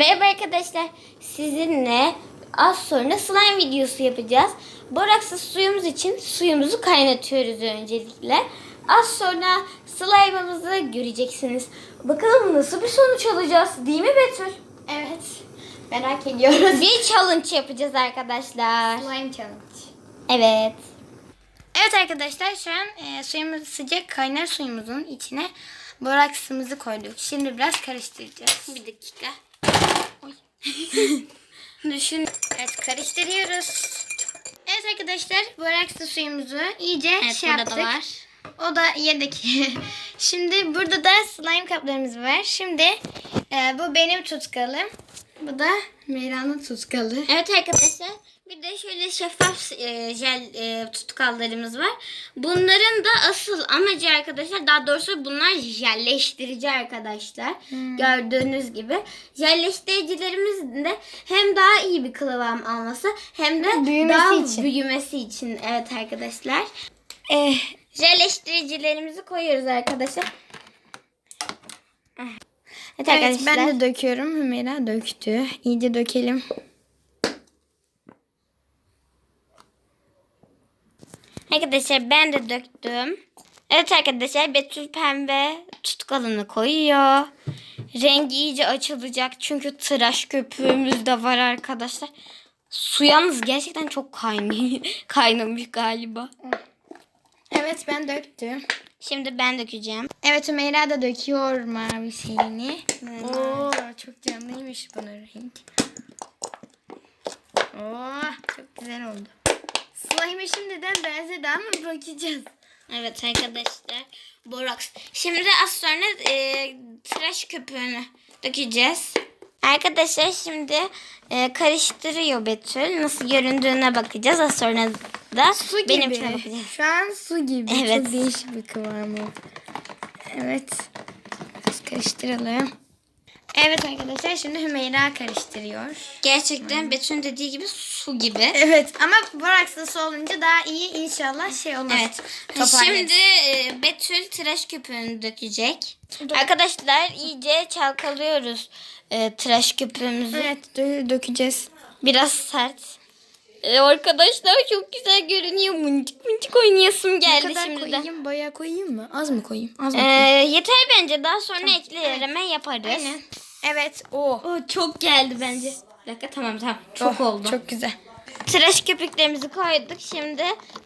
Merhaba arkadaşlar. Sizinle az sonra slime videosu yapacağız. Boraksız suyumuz için suyumuzu kaynatıyoruz öncelikle. Az sonra slime'ımızı göreceksiniz. Bakalım nasıl bir sonuç alacağız değil mi Betül? Evet. Merak ediyoruz. Bir challenge yapacağız arkadaşlar. Slime challenge. Evet. Evet arkadaşlar şu an e, suyumuz sıcak kaynar suyumuzun içine boraksımızı koyduk. Şimdi biraz karıştıracağız. Bir dakika. Düşün. Evet karıştırıyoruz. Evet arkadaşlar borakslı suyumuzu iyice Evet, şey burada da yaptık. var. O da yedek. Şimdi burada da slime kaplarımız var. Şimdi e, bu benim tutkalım. Bu da Meyra'nın tutkalı. Evet arkadaşlar. Bir de şöyle şeffaf e, jel e, tutkallarımız var. Bunların da asıl amacı arkadaşlar daha doğrusu bunlar jelleştirici arkadaşlar. Gördüğünüz gibi. Jelleştiricilerimiz de hem daha iyi bir kıvam alması hem de Büyümesi daha için. büyümesi için. Evet arkadaşlar. Eh, Jelleştiricilerimizi koyuyoruz arkadaşlar. Evet, evet arkadaşlar. ben de döküyorum. Hümeyra döktü. İyice dökelim. Arkadaşlar ben de döktüm. Evet arkadaşlar Betül pembe tutkalını koyuyor. Rengi iyice açılacak çünkü tıraş köpüğümüz de var arkadaşlar. Su yalnız gerçekten çok kaynıyor. kaynamış galiba. Evet ben döktüm. Şimdi ben dökeceğim. Evet Hümeyra da döküyor mavi şeyini. Oo, çok canlıymış bunun renk. Oo, çok güzel oldu. Slime'e şimdiden benzedi ama bakacağız. Evet arkadaşlar. Boraks. Şimdi az sonra e, tıraş köpüğünü dökeceğiz. Arkadaşlar şimdi e, karıştırıyor Betül. Nasıl göründüğüne bakacağız. Az sonra da Su gibi. benimkine bakacağız. Şu an su gibi. Evet. Çok değişik bir kıvamı. Evet. Biraz karıştıralım. Evet arkadaşlar şimdi Hümeyra karıştırıyor. Gerçekten Betül'ün dediği gibi su gibi. Evet ama borakslısı olunca daha iyi inşallah şey olmaz. Evet. Şimdi e, Betül tıraş köpüğünü dökecek. Arkadaşlar iyice çalkalıyoruz e, tıraş köpüğümüzü. Evet dö- dökeceğiz. Biraz sert. E, arkadaşlar çok güzel görünüyor. Mıncık mıncık oynayasım Ne geldi kadar şimdiden. koyayım? Bayağı koyayım mı? Az mı koyayım? Az mı E, koyayım? yeter bence. Daha sonra ekleme yaparız. Aynen. Evet. O. O çok geldi bence. Bir dakika tamam tamam. Çok Oh, oldu. Çok güzel. Tıraş köpüklerimizi koyduk. Şimdi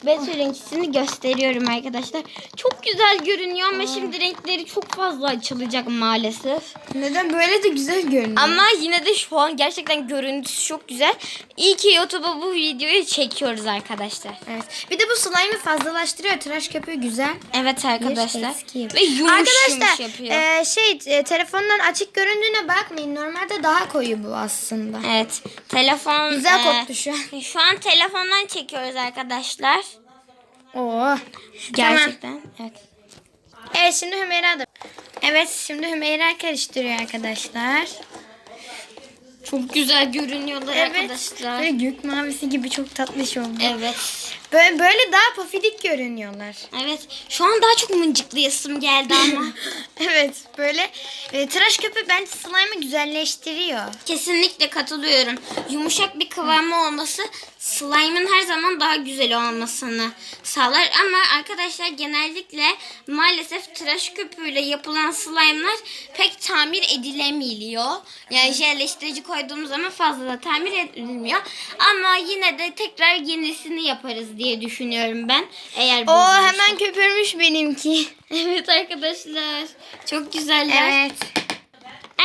Betül'ünkisini gösteriyorum arkadaşlar. Çok güzel görünüyor ama şimdi renkleri çok fazla açılacak maalesef. Neden böyle de güzel görünüyor? Ama yine de şu an gerçekten görüntüsü çok güzel. İyi ki YouTube'a bu videoyu çekiyoruz arkadaşlar. Evet. Bir de bu slime'ı fazlalaştırıyor. Tıraş köpüğü güzel. Evet arkadaşlar. Ve yumuş yumuş Arkadaşlar yapıyor. e, şey e, telefondan açık göründüğüne bakmayın. Normalde daha koyu bu aslında. Evet. Telefon Güzel e, koktu şu an. Şu an telefondan çekiyoruz arkadaşlar. Oo. Gerçekten. Evet. Evet şimdi Hümeyra da. Evet şimdi Hümeyra karıştırıyor arkadaşlar. Çok güzel görünüyorlar Evet. arkadaşlar. Böyle gök mavisi gibi çok tatlış oldu. Evet. Böyle, böyle daha pofidik görünüyorlar. Evet. Şu an daha çok mıncıklayasım geldi ama. evet böyle e, tıraş köpüğü bence slime'ı güzelleştiriyor. Kesinlikle katılıyorum. Yumuşak bir kıvamı olması slime'ın her zaman daha güzel olmasını sağlar. Ama arkadaşlar genellikle maalesef tıraş köpüğüyle yapılan slime'lar pek tamir edilemiyor. Yani jelleştirici koyduğumuz zaman fazla da tamir edilmiyor. Ama yine de tekrar yenisini yaparız diye düşünüyorum ben. Eğer O hemen köpürmüş benimki. Evet arkadaşlar. Çok güzeller. Evet.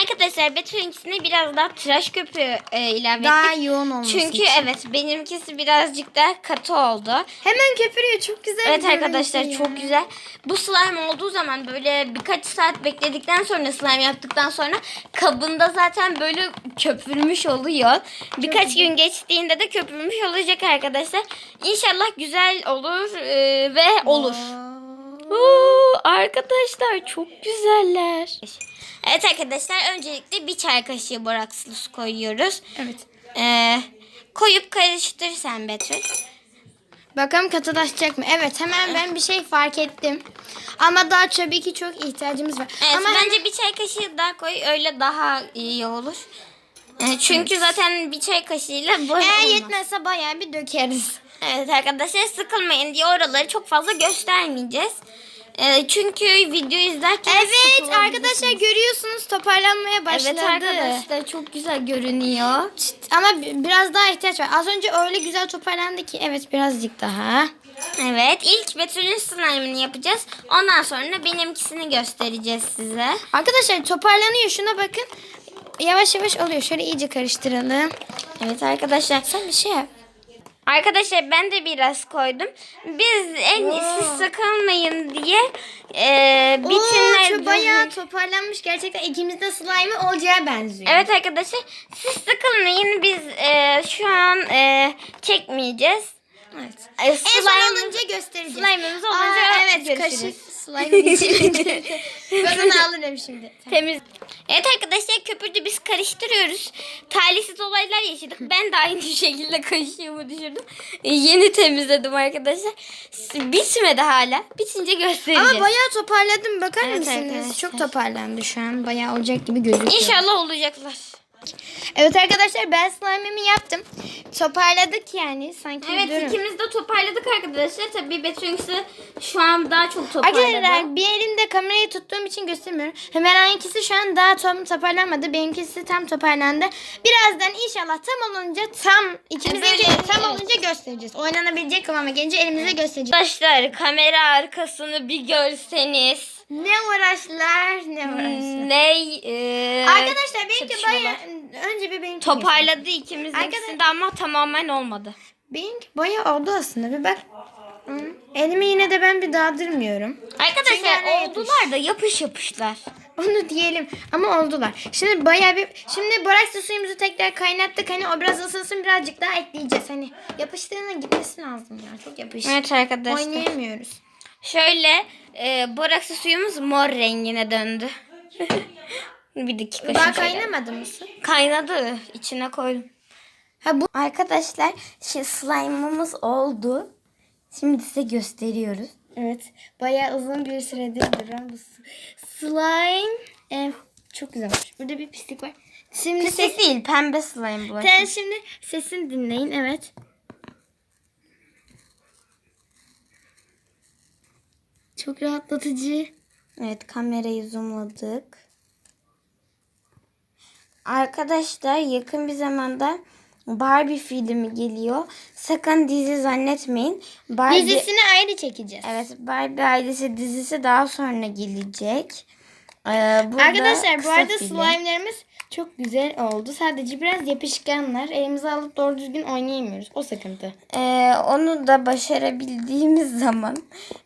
Arkadaşlar Betül'ünkisine biraz daha tıraş köpüğü e, ilave Daha ettik. yoğun olması Çünkü için. evet benimkisi birazcık daha katı oldu. Hemen köpürüyor çok güzel. Evet arkadaşlar görüntü çok ya. güzel. Bu slime olduğu zaman böyle birkaç saat bekledikten sonra slime yaptıktan sonra kabında zaten böyle köpürmüş oluyor. Birkaç gün geçtiğinde de köpürmüş olacak arkadaşlar. İnşallah güzel olur e, ve olur. Oo, arkadaşlar çok güzeller. Evet arkadaşlar öncelikle bir çay kaşığı borakslı su koyuyoruz. Evet. Ee, koyup karıştır sen Betül. Bakalım katılaşacak mı? Evet hemen ben bir şey fark ettim. Ama daha tabii ki çok ihtiyacımız var. Evet Ama bence bir çay kaşığı daha koy öyle daha iyi olur. E, çünkü zaten bir çay kaşığıyla bu Eğer olmaz. yetmezse bayağı bir dökeriz. Evet arkadaşlar sıkılmayın diye oraları çok fazla göstermeyeceğiz. E, çünkü video izlerken Evet arkadaşlar görüyorsunuz toparlanmaya başladı. Evet arkadaşlar çok güzel görünüyor. Ama bi- biraz daha ihtiyaç var. Az önce öyle güzel toparlandı ki. Evet birazcık daha. Evet ilk Betül'ün slime'ını yapacağız. Ondan sonra benimkisini göstereceğiz size. Arkadaşlar toparlanıyor. Şuna bakın. Yavaş yavaş oluyor. Şöyle iyice karıştıralım. Evet arkadaşlar. Sen bir şey yap. Arkadaşlar ben de biraz koydum. Biz en iyisi sıkılmayın diye e, Oo, bitinler... çok bayağı toparlanmış. Gerçekten ikimiz de slime olacağı benziyor. Evet arkadaşlar siz sıkılmayın biz e, şu an e, çekmeyeceğiz. Evet. E, En son alınca göstereceğiz. Slime'ımız olunca Aa, evet görüşürüz. kaşık slime içinde. ben onu alırım şimdi. Temiz. Evet arkadaşlar köpürdü biz karıştırıyorıyoruz. Talihsiz olaylar yaşadık. Ben de aynı şekilde kaşığımı düşürdüm. E, yeni temizledim arkadaşlar. Bitmedi hala. Bitince göstereceğiz. Ama bayağı toparladım. Bakar Evet mısınız? arkadaşlar. Çok toparlandı şu an. Bayağı olacak gibi gözüküyor. İnşallah olacaklar. Evet arkadaşlar ben slime'ımı yaptım. Toparladık yani. Sanki Evet durun. ikimiz de toparladık arkadaşlar. Tabii Betünk'si şu an daha çok toparladı. Arkadaşlar bir elimde kamerayı tuttuğum için göstermiyorum. Hemen şu an daha tam toparlanmadı. Benimkisi tam toparlandı. Birazdan inşallah tam olunca tam ikimizinki Böyle, tam evet. olunca göstereceğiz. Oynanabilecek kıvama gelince elimize göstereceğiz. Arkadaşlar kamera arkasını bir görseniz. Ne uğraşlar ne uğraşlar. Ne e, Arkadaşlar benimki bayağı önce bir benimki toparladı ikimizin Arkadaş- ama tamamen olmadı. Benimki bayağı oldu aslında. Bir bak. Hı. Elimi yine de ben bir dağdırmıyorum. Arkadaşlar araya oldular da yapış yapışlar. Onu diyelim ama oldular. Şimdi bayağı bir şimdi borakslı suyumuzu tekrar kaynattık. Hani o biraz ısınsın birazcık daha ekleyeceğiz. Hani yapıştığına gitmesi lazım ya. Çok yapış. Evet arkadaşlar. Oynayamıyoruz. Şöyle e, boraksı suyumuz mor rengine döndü. bir dakika. Daha kaynamadı mısın? Kaynadı. içine koydum. Ha bu Arkadaşlar şimdi slime'ımız oldu. Şimdi size gösteriyoruz. Evet. Bayağı uzun bir süredir duran bu slime. Ee, çok güzel olmuş. Burada bir pislik var. Şimdi ses, Pislik değil pembe slime bu. sen şimdi sesini dinleyin. Evet. Çok rahatlatıcı. Evet kamerayı zoomladık. Arkadaşlar yakın bir zamanda Barbie filmi geliyor. Sakın dizi zannetmeyin. Barbie, Dizisini ayrı çekeceğiz. Evet Barbie ailesi dizisi daha sonra gelecek. Ee, burada Arkadaşlar bu arada film. slime'lerimiz çok güzel oldu. Sadece biraz yapışkanlar. Elimize alıp doğru düzgün oynayamıyoruz. O sıkıntı. Ee, onu da başarabildiğimiz zaman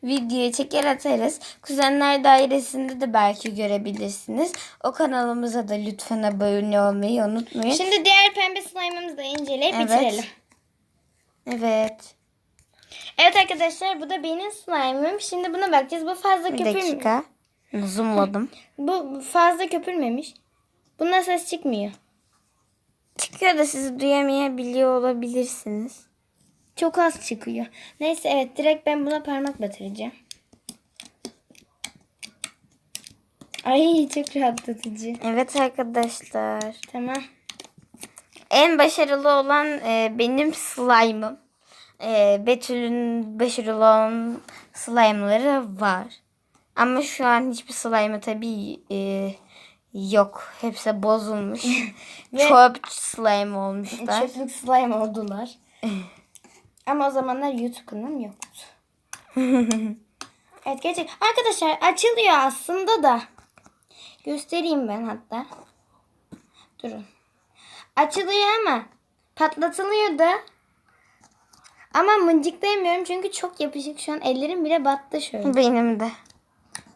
videoya çeker atarız. Kuzenler Dairesi'nde de belki görebilirsiniz. O kanalımıza da lütfen abone olmayı unutmayın. Şimdi diğer pembe slime'ımızı da inceleyip Evet. bitirelim. Evet. Evet arkadaşlar bu da benim slime'ım. Şimdi buna bakacağız. Bu fazla Bir köpür dakika. Zoomladım. Bu fazla köpürmemiş. Bundan ses çıkmıyor. Çıkıyor da sizi duyamayabiliyor olabilirsiniz. Çok az çıkıyor. Neyse evet direkt ben buna parmak batıracağım. Ay çok rahatlatıcı. Evet arkadaşlar. Tamam. En başarılı olan e, benim slime'ım. E, Betül'ün başarılı olan slime'ları var. Ama şu an hiçbir slime'ı tabii e, yok. Hepsi bozulmuş. Çöp slime olmuşlar. Çöplük slime oldular. Ama o zamanlar YouTube kanalım yoktu. evet gerçek. Arkadaşlar açılıyor aslında da. Göstereyim ben hatta. Durun. Açılıyor ama patlatılıyor da. Ama mıncıklayamıyorum çünkü çok yapışık şu an. Ellerim bile battı şöyle. Benim de.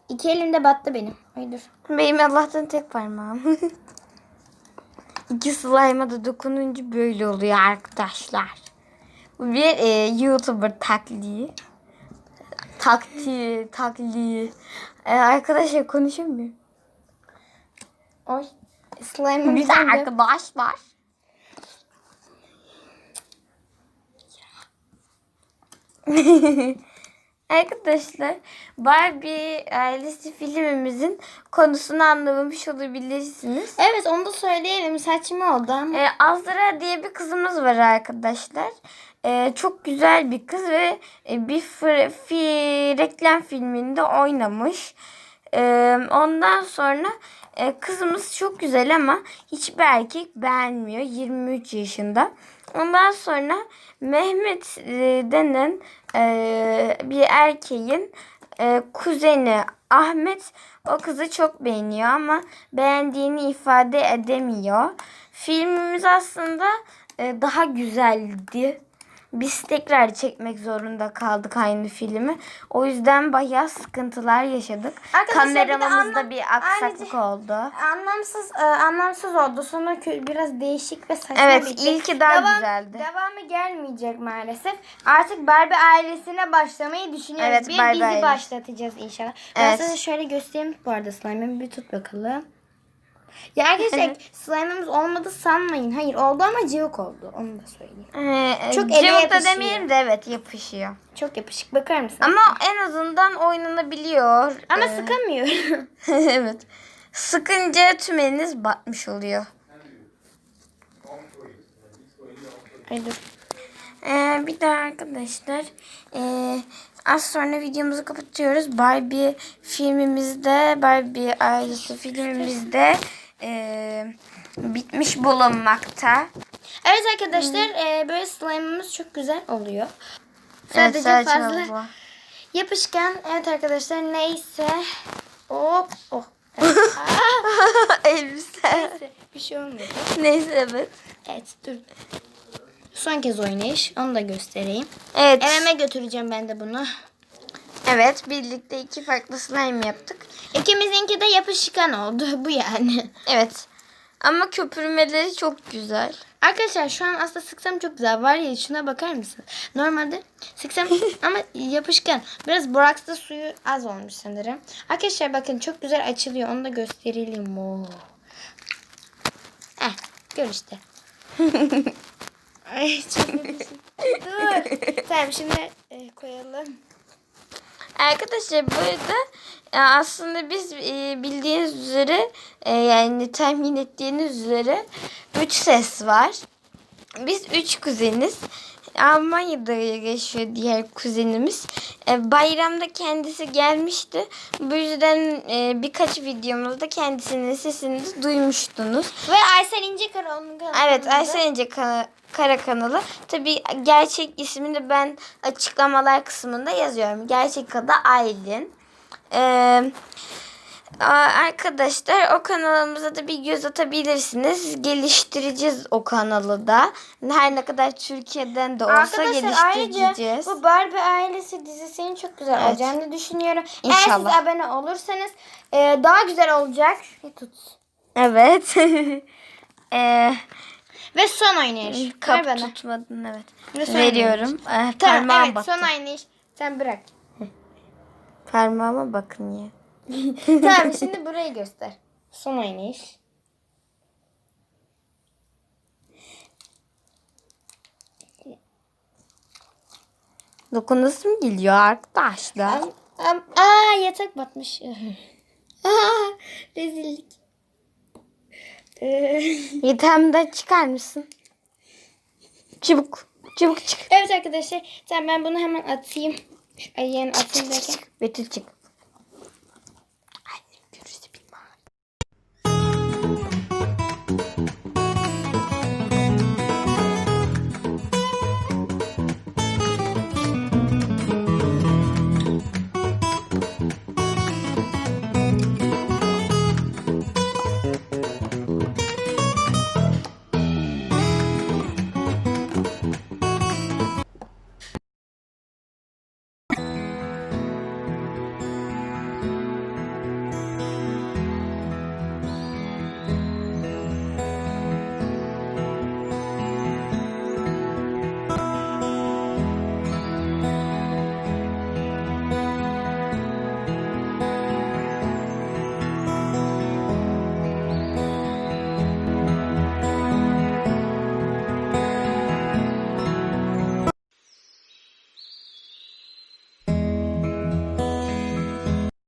İki elimde battı benim. Ay dur. Benim Allah'tan tek parmağım. İki slime'a da dokununca böyle oluyor arkadaşlar. Bu bir e, YouTuber taklidi. Takti, taklidi. E, arkadaşlar konuşamıyor. Oy. Slime'ım Bir de arkadaşlar. Arkadaşlar Barbie ailesi filmimizin konusunu anlamamış olabilirsiniz. Evet onu da söyleyelim. Saçma oldu ama. Ee, Azra diye bir kızımız var arkadaşlar. Ee, çok güzel bir kız ve e, bir fır- fi- reklam filminde oynamış. Ee, ondan sonra e, kızımız çok güzel ama hiçbir erkek beğenmiyor. 23 yaşında. Ondan sonra Mehmet e, denen e, bir erkeğin kuzeni Ahmet o kızı çok beğeniyor ama beğendiğini ifade edemiyor. Filmimiz aslında daha güzeldi. Biz tekrar çekmek zorunda kaldık aynı filmi. O yüzden bayağı sıkıntılar yaşadık. Arkadaşlar bir Kameramızda anlam- bir aksaklık oldu. Anlamsız e, anlamsız oldu. Sonra biraz değişik ve saçma Evet, bitti. ilki daha Devam- güzeldi. Devamı gelmeyecek maalesef. Artık Barbie ailesine başlamayı düşünüyoruz. Evet, bir Barbie dizi ailesi. başlatacağız inşallah. Ben Evet. size şöyle göstereyim bu arada slime'ımı bir tut bakalım. Ya arkadaşlar slime'ımız olmadı sanmayın. Hayır oldu ama cıvık oldu. Onu da söyleyeyim. Ee, Çok ele cıvık da yapışıyor. demeyelim de evet yapışıyor. Çok yapışık. Bakar mısın? Ama en azından oynanabiliyor. Ama Ee, sıkamıyorum. evet. Sıkınca tüm eliniz batmış oluyor. Ay dur. Ee, bir de arkadaşlar ee, az sonra videomuzu kapatıyoruz. Barbie filmimizde, Barbie ailesi filmimizde ee, bitmiş bulunmakta. Evet arkadaşlar e, böyle slime'ımız çok güzel oluyor. Sadece sadece fazla bu. yapışkan. Evet arkadaşlar neyse. Hop. Oh. Elbise. Neyse bir şey olmadı. Neyse evet. Evet dur. Son kez oynayış. Onu da göstereyim. Evet. Evime götüreceğim ben de bunu. Evet birlikte iki farklı slime yaptık. İkimizinki de yapışkan oldu. Bu yani. Evet. Ama köpürmeleri çok güzel. Arkadaşlar şu an aslında sıksam çok güzel. Var ya şuna bakar mısın? Normalde sıksam ama yapışkan. Biraz boraksta suyu az olmuş sanırım. Arkadaşlar bakın çok güzel açılıyor. Onu da gösterelim. Oo. Eh, gör işte. Ay yapışık. Dur. Tamam şimdi e, koyalım. Arkadaşlar bu arada e, aslında biz e, bildiğiniz üzere e, yani tahmin ettiğiniz üzere 3 ses var. Biz 3 kuzeniz. Almanya'da yaşıyor diğer kuzenimiz. E, bayramda kendisi gelmişti. Bu yüzden e, birkaç videomuzda kendisinin sesini duymuştunuz. Ve Aysel İncekara onun kanalında. Evet Aysel İnce Ka- Kara kanalı. Tabii gerçek ismini ben açıklamalar kısmında yazıyorum. Gerçek adı Aylin. Ee, arkadaşlar o kanalımıza da bir göz atabilirsiniz. Geliştireceğiz o kanalı da. Her ne kadar Türkiye'den de olsa Arkadaşlar ayrıca geliştireceğiz. bu Barbie ailesi dizisinin çok güzel Evet. olacağını düşünüyorum. İnşallah. Eğer siz abone olursanız e, daha güzel olacak. Tut. Evet. Ee, Ve son oynayış. Ver kap bana. tutmadın evet. Ve son Veriyorum. Ee, Tamam evet bakın. son oynayış. Sen bırak. Parmağıma bakın ya. tamam şimdi burayı göster. Son oynayış. Dokunasım geliyor arkadaşlar. Am, am, aa yatak batmış. aa, rezillik. Ee, Yatağımdan çıkar mısın? Çabuk. Çabuk çık. evet arkadaşlar. Tamam ben bunu hemen atayım. Ay yani atayım derken. Betül çık.